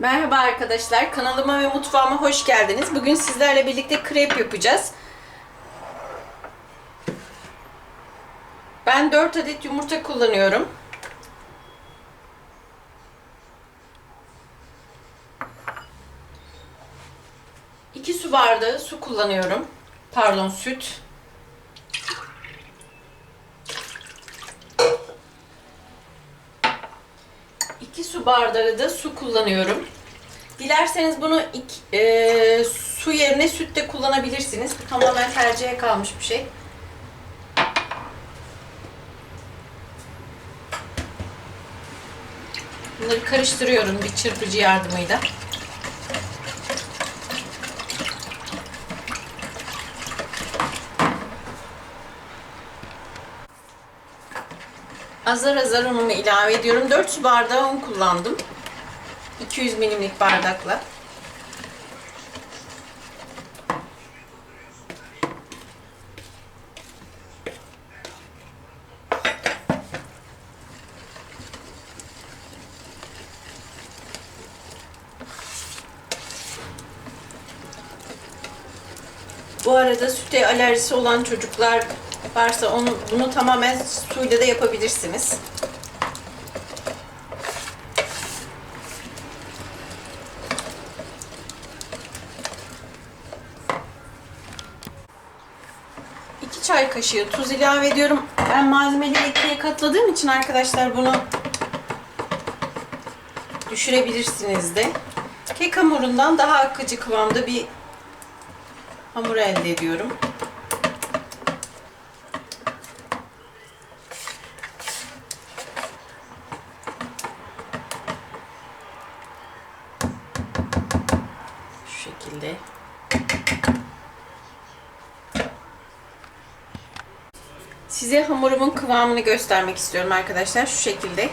Merhaba arkadaşlar, kanalıma ve mutfağıma hoş geldiniz. Bugün sizlerle birlikte krep yapacağız. Ben 4 adet yumurta kullanıyorum. Su bardağı su kullanıyorum. Pardon, süt. İki su bardağı da su kullanıyorum. Dilerseniz bunu iki- e, su yerine süt de kullanabilirsiniz. Bu tamamen tercihe kalmış bir şey. Bunları karıştırıyorum bir çırpıcı yardımıyla. Azar azar unumu ilave ediyorum. 4 su bardağı un kullandım. 200 milimlik bardakla. Bu arada süte alerjisi olan çocuklar varsa onu bunu tamamen suyla da yapabilirsiniz. İki çay kaşığı tuz ilave ediyorum. Ben malzemeleri ikiye katladığım için arkadaşlar bunu düşürebilirsiniz de. Kek hamurundan daha akıcı kıvamda bir hamur elde ediyorum. Şu şekilde. Size hamurumun kıvamını göstermek istiyorum arkadaşlar. Şu şekilde.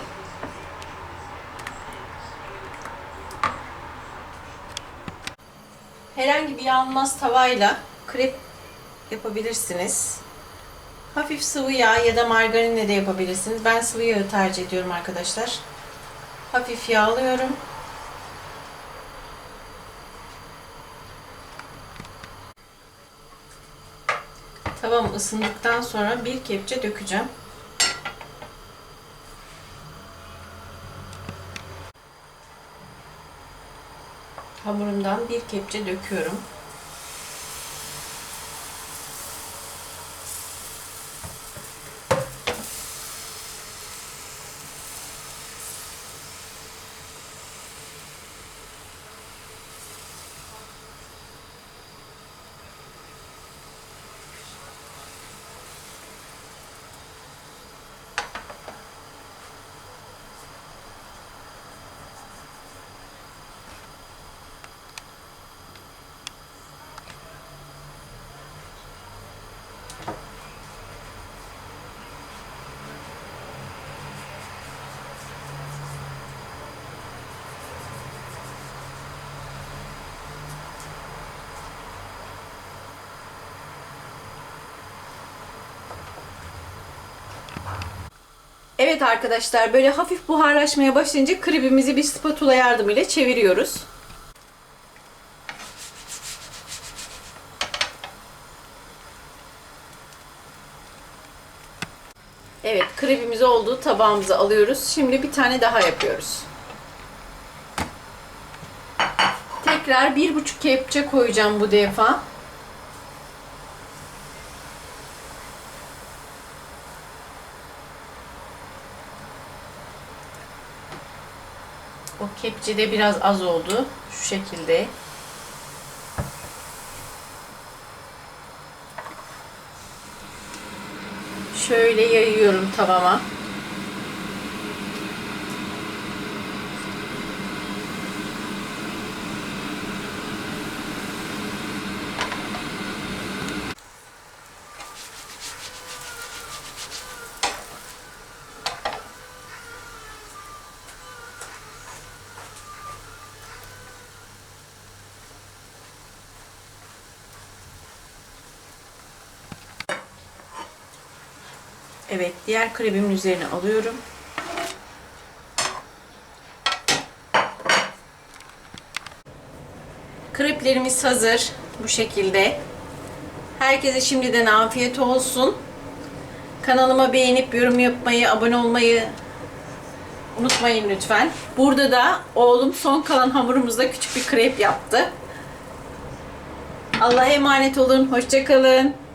Herhangi bir yanmaz tavayla krep yapabilirsiniz. Hafif sıvı yağ ya da margarinle de yapabilirsiniz. Ben sıvı yağı tercih ediyorum arkadaşlar. Hafif yağlıyorum. Tavam ısındıktan sonra bir kepçe dökeceğim. Hamurumdan bir kepçe döküyorum. Evet arkadaşlar böyle hafif buharlaşmaya başlayınca kribimizi bir spatula yardımıyla çeviriyoruz. Evet kribimiz olduğu tabağımıza alıyoruz. Şimdi bir tane daha yapıyoruz. Tekrar bir buçuk kepçe koyacağım bu defa. O kepçe de biraz az oldu. Şu şekilde. Şöyle yayıyorum tavama. Evet, diğer krebimin üzerine alıyorum. Kreplerimiz hazır. Bu şekilde. Herkese şimdiden afiyet olsun. Kanalıma beğenip yorum yapmayı, abone olmayı unutmayın lütfen. Burada da oğlum son kalan hamurumuzda küçük bir krep yaptı. Allah'a emanet olun. Hoşçakalın.